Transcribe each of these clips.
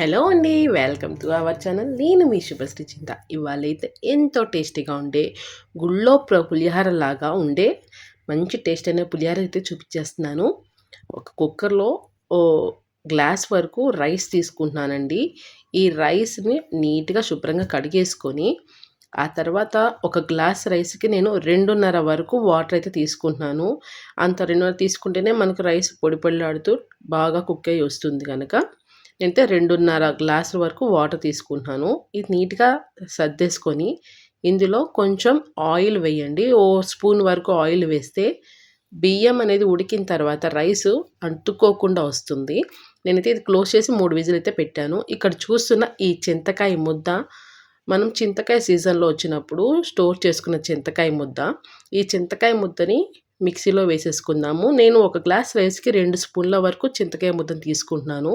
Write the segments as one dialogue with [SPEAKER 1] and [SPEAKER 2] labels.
[SPEAKER 1] Hello అండి welcome to our channel. నేను మీ శుభశ్రీ చింత ఇవాళ అయితే ఎంతో టేస్టీగా ఉండే గుళ్ళో పులిహార లాగా ఉండే మంచి టేస్ట్ అనే పులిహార అయితే చూపించేస్తున్నాను. ఒక కుక్కర్లో ఓ గ్లాస్ వరకు రైస్ తీసుకుంటున్నానండి. ఈ రైస్ని నీట్గా శుభ్రంగా కడిగేసుకొని ఆ తర్వాత ఒక గ్లాస్ రైస్కి నేను రెండున్నర వరకు వాటర్ అయితే తీసుకుంటున్నాను. అంత రెండున్నర తీసుకుంటేనే మనకు రైస్ పొడి పొడిలాడుతూ బాగా కుక్ అయ్యి వస్తుంది కనుక అయితే రెండున్నర గ్లాసుల వరకు వాటర్ తీసుకుంటున్నాను. ఇది నీట్గా సర్దేసుకొని ఇందులో కొంచెం ఆయిల్ వేయండి. ఓ స్పూన్ వరకు ఆయిల్ వేస్తే బియ్యం అనేది ఉడికిన తర్వాత రైస్ అంటుకోకుండా వస్తుంది. నేనైతే ఇది క్లోజ్ చేసి మూడు విజిల్ అయితే పెట్టాను. ఇక్కడ చూస్తున్న ఈ చింతకాయ ముద్ద మనం చింతకాయ సీజన్లో వచ్చినప్పుడు స్టోర్ చేసుకున్న చింతకాయ ముద్ద. ఈ చింతకాయ ముద్దని మిక్సీలో వేసేసుకుందాము. నేను ఒక గ్లాస్ రైస్కి రెండు స్పూన్ల వరకు చింతకాయ ముద్దను తీసుకుంటున్నాను.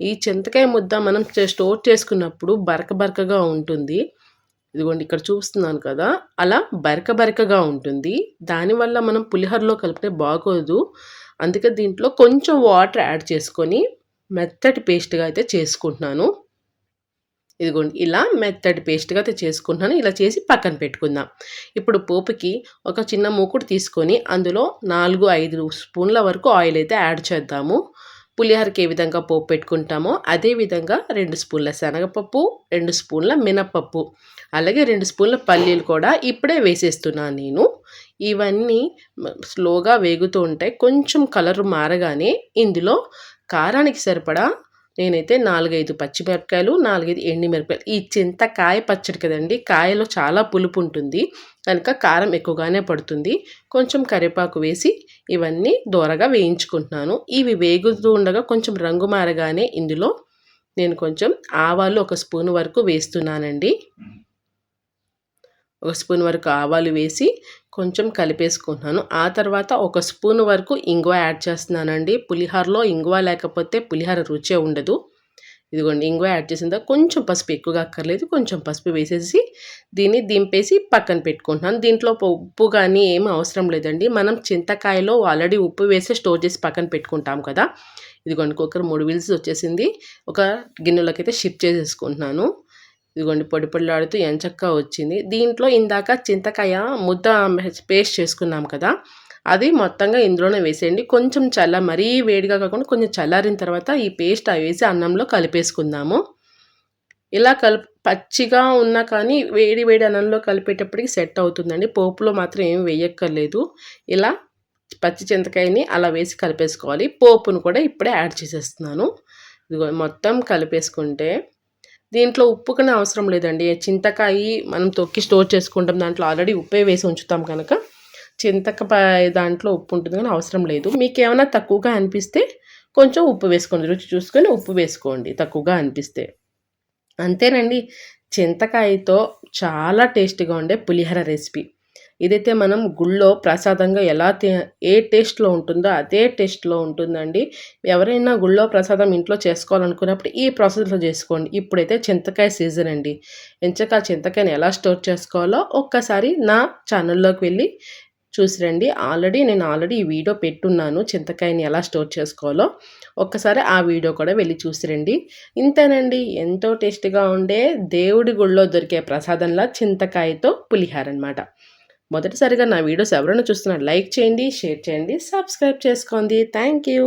[SPEAKER 1] ఈ చింతకాయ ముద్ద మనం స్టోర్ చేసుకున్నప్పుడు బరక బరకగా ఉంటుంది. ఇదిగోండి ఇక్కడ చూస్తున్నాను కదా. అలా బరక బరకగా ఉంటుంది. దానివల్ల మనం పులిహోరలో కలిపితే బాగోదు. అందుకే దీంట్లో కొంచెం వాటర్ యాడ్ చేసుకొని మెత్తటి పేస్ట్గా అయితే చేసుకుంటున్నాను. ఇదిగోండి ఇలా మెత్తటి పేస్ట్గా అయితే చేసుకుంటున్నాను. ఇలా చేసి పక్కన పెట్టుకుందాం. ఇప్పుడు పోపుకి ఒక చిన్న మూకుడు తీసుకొని అందులో నాలుగు ఐదు స్పూన్ల వరకు ఆయిల్ అయితే యాడ్ చేద్దాము. పులిహోరకి ఏ విధంగా పోపు పెట్టుకుంటామో అదే విధంగా రెండు స్పూన్ల శనగపప్పు రెండు స్పూన్ల మినపప్పు అలాగే రెండు స్పూన్ల పల్లీలు కూడా ఇప్పుడే వేసేస్తున్నాను నేను. ఇవన్నీ స్లోగా వేగుతూ ఉంటాయి. కొంచెం కలర్ మారగానే ఇందులో కారానికి సరిపడా నేనైతే నాలుగైదు పచ్చిమిరపకాయలు నాలుగైదు ఎండిమిరపకాయలు. ఈ చింతకాయ పచ్చడి కదండి కాయలో చాలా పులుపు ఉంటుంది కనుక కారం ఎక్కువగానే పడుతుంది. కొంచెం కరివేపాకు వేసి ఇవన్నీ దూరగా వేయించుకుంటున్నాను. ఇవి వేగుతూ ఉండగా కొంచెం రంగు మారగానే ఇందులో నేను కొంచెం ఆవాలు ఒక స్పూన్ వరకు వేస్తున్నానండి. ఒక స్పూన్ వరకు ఆవాలు వేసి కొంచెం కలిపేసుకుంటున్నాను. ఆ తర్వాత ఒక స్పూన్ వరకు ఇంగువ యాడ్ చేస్తున్నానండి. పులిహోరలో ఇంగువ లేకపోతే పులిహోర రుచే ఉండదు. ఇదిగోండి ఇంగువ యాడ్ చేసిన కొంచెం పసుపు ఎక్కువగా అక్కర్లేదు. కొంచెం పసుపు వేసేసి దీన్ని దింపేసి పక్కన పెట్టుకుంటున్నాను. దీంట్లో ఉప్పు కానీ ఏమి అవసరం లేదండి. మనం చింతకాయలో ఆల్రెడీ ఉప్పు వేసి స్టోర్ చేసి పక్కన పెట్టుకుంటాం కదా. ఇదిగోండి కుక్కర్ మూడు విల్స్ వచ్చేసింది. ఒక గిన్నెలోకి అయితే షిఫ్ట్ చేసేసుకుంటున్నాను. ఇదిగోండి పొడి పొడిలాడుతూ ఎంచక్క వచ్చింది. దీంట్లో ఇందాక చింతకాయ ముద్ద పేస్ట్ చేసుకున్నాం కదా అది మొత్తంగా ఇందులోనే వేసేయండి. కొంచెం చల్ల మరీ వేడిగా కాకుండా కొంచెం చల్లారిన తర్వాత ఈ పేస్ట్ అవి వేసి అన్నంలో కలిపేసుకుందాము. ఇలా కలిపి పచ్చిగా ఉన్నా కానీ వేడి వేడి అన్నంలో కలిపేటప్పటికి సెట్ అవుతుందండి. పోపులో మాత్రం ఏం వేయక్కర్లేదు. ఇలా పచ్చి చింతకాయని అలా వేసి కలిపేసుకోవాలి. పోపును కూడా ఇప్పుడే యాడ్ చేసేస్తున్నాను. ఇదిగో మొత్తం కలిపేసుకుంటే దీంట్లో ఉప్పు కన్నా అవసరం లేదండి. చింతకాయ మనం తొక్కి స్టోర్ చేసుకుంటాం. దాంట్లో ఆల్రెడీ ఉప్పే వేసి ఉంచుతాం కనుక. చింతకాయ దాంట్లో ఉప్పు ఉంటుంది కానీ అవసరం లేదు. మీకు ఏమైనా తక్కువగా అనిపిస్తే కొంచెం ఉప్పు వేసుకోండి. రుచి చూసుకొని ఉప్పు వేసుకోండి. తక్కువగా అనిపిస్తే. అంతేనండి. చింతకాయతో చాలా టేస్టీగా ఉండే పులిహోర రెసిపీ. ఇదైతే మనం గుళ్ళో ప్రసాదంగా ఎలా ఏ టేస్ట్లో ఉంటుందో అదే టేస్ట్లో ఉంటుందండి. ఎవరైనా గుళ్ళో ప్రసాదం ఇంట్లో చేసుకోవాలనుకున్నప్పుడు ఈ ప్రాసెస్లో చేసుకోండి. ఇప్పుడైతే చింతకాయ సీజన్ అండి. ఎంచక చింతకాయని ఎలా స్టోర్ చేసుకోవాలో ఒక్కసారి నా ఛానల్లోకి వెళ్ళి చూసిరండి ఆల్రెడీ నేను ఆల్రెడీ ఈ వీడియో పెట్టున్నాను. చింతకాయని ఎలా స్టోర్ చేసుకోవాలో ఒక్కసారి ఆ వీడియో కూడా వెళ్ళి చూసిరండి ఇంతేనండి. ఎంతో టేస్ట్గా ఉండే దేవుడి గుళ్ళో దొరికే ప్రసాదంలా చింతకాయతో పులిహార అనమాట మొదటిసారిగా నా వీడియోస్ ఎవరైనా చూస్తున్నా లైక్ చేయండి షేర్ చేయండి సబ్స్క్రైబ్ చేసుకోండి. Thank you.